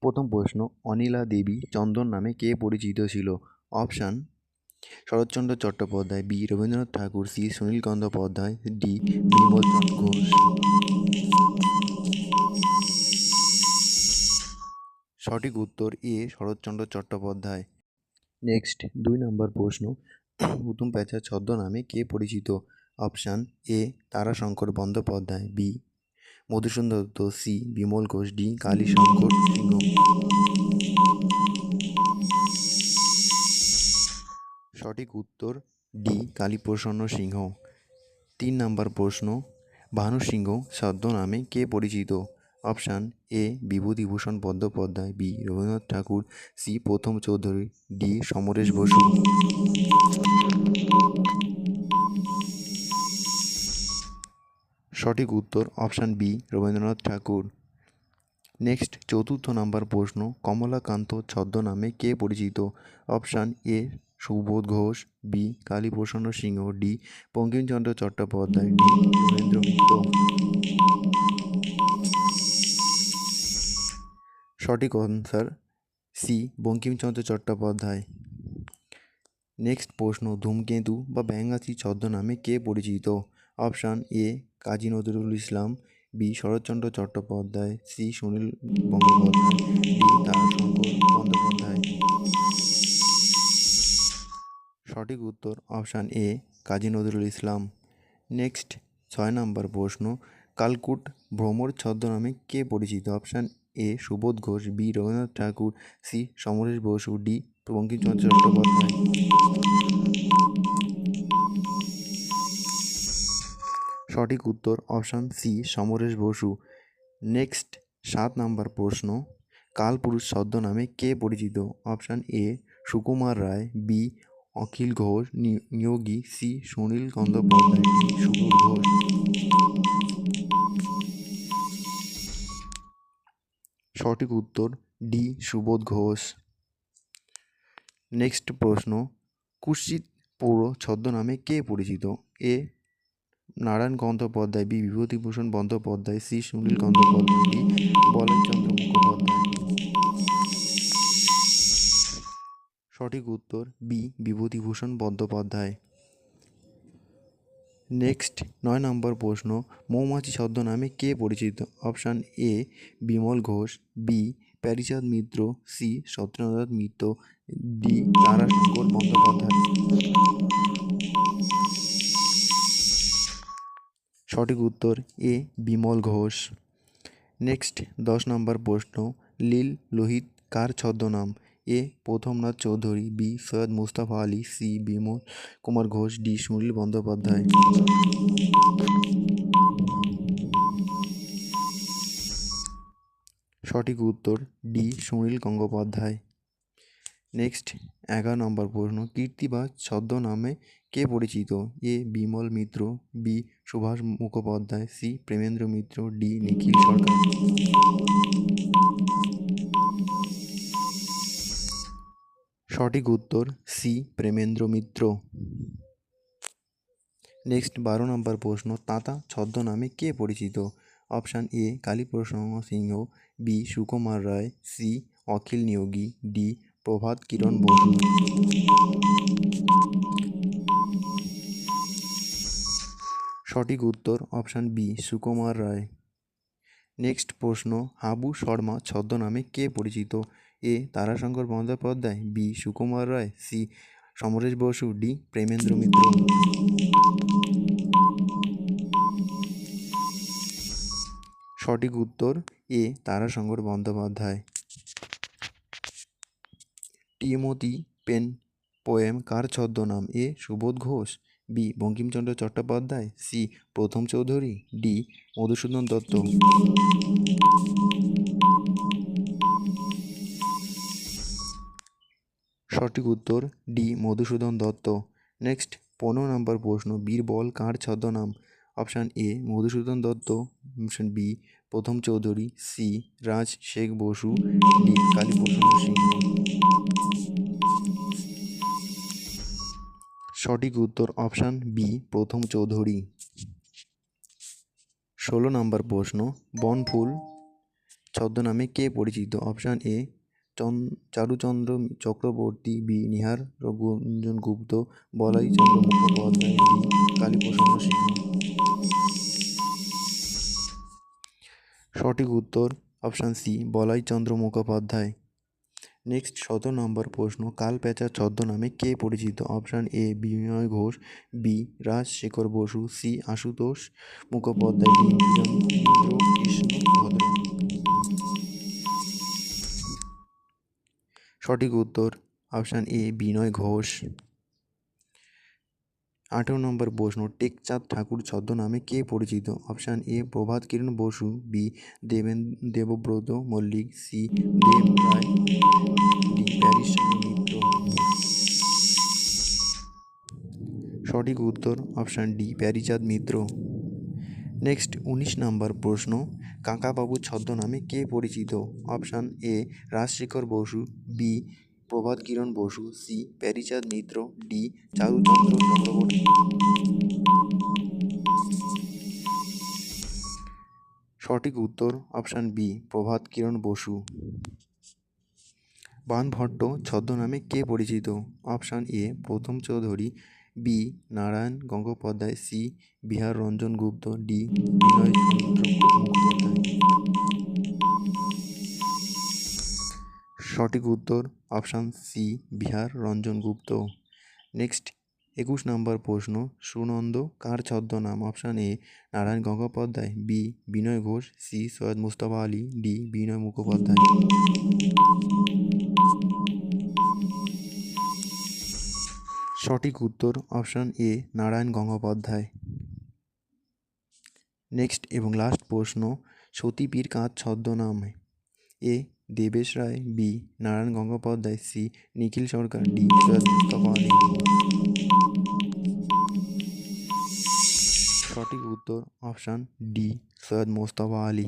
প্রথম প্রশ্ন, অনিলা দেবী চন্দন নামে কে পরিচিত ছিল? Option, Sharatchandra Chattopadhyay, B, Rabindranath Tagore, C Sunil Gangopadhyay D Bimalchand Ghosh. সঠিক উত্তর এ, শরৎচন্দ্র চট্টোপাধ্যায়। নেক্সট, দুই নম্বর প্রশ্ন, উত্তম প্যাঁচা ছদ্মনামে কে পরিচিত? Option, A, Tarashankar Bandyopadhyay, B Madhusudan Dutta, C, Bimal Ghosh, D Kalishankar Singha. সঠিক উত্তর, ডি, কালীপ্রসন্ন সিংহ। তিন নম্বর প্রশ্ন, ভানু সিংহ সদ্য নামে কে পরিচিত? Option, A, Bibhutibhushan Bandyopadhyay, B, Rabindranath Tagore, C, Pramatha Chaudhuri, D, Samaresh Basu. সঠিক উত্তর option B, Rabindranath Tagore. Next, চতুর্থ নাম্বার প্রশ্ন, কমলাকান্ত ছদ্মনামে কে পরিচিত? Option A, Subodh Ghosh, B, Kaliprasanna Singha, D, Bankimchandra Chattopadhyay, D Mahendra Mitra সঠিক answer C, Bankimchandra Chattopadhyay. Next প্রশ্ন, ধূমকেতু বা ব্যাঙাচি ছদ্মনামে কে পরিচিত? Option A, Kazi Nazrul Islam, B, Sharatchandra Chattopadhyay, C, Sunil Bandyopadhyay সঠিক উত্তর option A, Kazi Nazrul Islam. Next, ছয় নম্বর প্রশ্ন, কালকুট ভ্রমর ছদ্মনামে কে পরিচিত? Option A, Subodh Ghosh, B, Rabindranath Tagore, C, Samaresh Basu, D, Bankimchandra Chattopadhyay. সঠিক উত্তর option C, Samaresh Basu. Next, সাত নাম্বার প্রশ্ন। কালপুরুষ ছদ্মনামে কে পরিচিত? Option A, Sukumar Ray, B, Akhil Ghosh Neogi, C, Sunil D Subodh Ghosh সঠিক উত্তর D, Subodh Ghosh. Next প্রশ্ন কুৎসিত পৌর ছদ্মনামে কে পরিচিত? A Narayan Gangopadhyay B. Bibhutibhushan Bandyopadhyay, C. Sunil Gangopadhyay D. Balenchandra Mukhopadhyay. সঠিক উত্তর, বি. বিভূতিভূষণ বন্দ্যোপাধ্যায়। নেক্সট, নয় নম্বর প্রশ্ন, মৌমাছি ছদ্মনামে কে পরিচিত? Option A, Bimal Ghosh, B. Pearychand Mitra, C. Satyendranath Mitra, D. Tarashankar Bandyopadhyay. সঠিক উত্তর এ বিমল ঘোষ। নেক্সট দশ নম্বর প্রশ্ন, লীল লোহিত কার ছদ্মনাম? A Pramathanath Chowdhury, B Syed Mustafa Ali, C Bimal Kumar Ghosh, D Sunil Bandyopadhyay. সঠিক উত্তর, ডি সুনীল গঙ্গোপাধ্যায়। নেক্সট এগারো নম্বর প্রশ্ন, কীর্তি কীর্তিবাজ ছদ্মনামে কে পরিচিত? A. Bimal Mitra, B. Subhash Mukhopadhyay, C. Premendra Mitra, D. Nikhil Sarkar. সঠিক উত্তর, সি. প্রেমেন্দ্র মিত্র। নেক্সট বারো নম্বর প্রশ্ন, তাতা ছদ্মনামে কে পরিচিত? Option A Kaliprasanna Singha, B. Sukumar Ray, C. Akhil Niyogi, D. Prabhat Kiran Basu. সঠিক উত্তর, option B, Sukumar Ray. Next প্রশ্ন, হাবু শর্মা ছদ্মনামে কে পরিচিত? A, Tarashankar Bandyopadhyay, B, Sukumar Ray, C, Samaresh Basu, D, Premendra Mitra. সঠিক উত্তর, A, Tarashankar Bandyopadhyay. Timothy Pen, Poem, কার ছদ্মনাম? A. Subodh Ghosh. B. Bankimchandra Chattopadhyay. C. Pramatha Chowdhury. D. Madhusudan Dutta. সঠিক উত্তর, D. Madhusudan Dutta. Next, পনেরো নম্বর প্রশ্ন। বীরবল কার ছদ্মনাম? Option A, Madhusudan Dutt. Option B, Pramatha Chowdhury. C, Raj Shekhar Basu. D, Kaliprasanna Singha. সঠিক উত্তর option B Pramatha Chowdhury. ষোলো নম্বর প্রশ্ন, বনফুল ছদ্মনামে কে পরিচিত? Option A Charuchandra Chakraborty B Nihar Ranjan Gupta, Balaichandra Mukhopadhyay D Kaliprasanna Singha. সঠিক উত্তর option C Balaichandra Mukhopadhyay. Next সতেরো নম্বর প্রশ্ন কালপ্যাঁচা ছদ্মনামে কে পরিচিত? Option A Binoy Ghosh B Rajshekhar Basu C Ashutosh Mukhopadhyay সঠিক উত্তর অপশান এ বিনয় ঘোষ। আঠেরো নম্বর প্রশ্ন, টেকচাঁদ ঠাকুর ছদ্মনামে কে পরিচিত? Option A, Prabhat Kiran Basu, B, Deben, Debabrata Mallik, C, Deb Ray Mitra সঠিক উত্তর, option D Pearychand Mitra. Next, উনিশ নম্বর প্রশ্ন, কাকাবাবু ছদ্মনামে কে পরিচিত? Option A, Rajshekhar Basu, B Prabhat Kiran Basu, C. Pearychand Mitra, D. Charuchandra Chakraborty. সঠিক উত্তর, option B, Prabhat Kiran Basu. Banabhatta, ছদ্মনামে কে পরিচিত? Option A, Pramatha Chowdhury, B. Narayan Gangopadhyay, C. Bihar Ranjan Gupta, D. Binoy Mukhopadhyay. সঠিক উত্তর option C Bihar, Ranjan Gupta. Next একুশ নম্বর প্রশ্ন, সুনন্দ, কার ছদ্মনাম? Option A Narayan Gangopadhyay B Binoy Ghosh C Syed Mustafa Ali D Binoy Mukhopadhyay. সঠিক উত্তর option A Narayan Gangopadhyay. Next এবং last প্রশ্ন সতীপীর কাঁচ ছদ্মনামে? A Debesh Ray, B. Narayan Gangopadhyay, C. Nikhil Sarkar, D. Syed সঠিক উত্তর option D. Syed Mostafa Ali.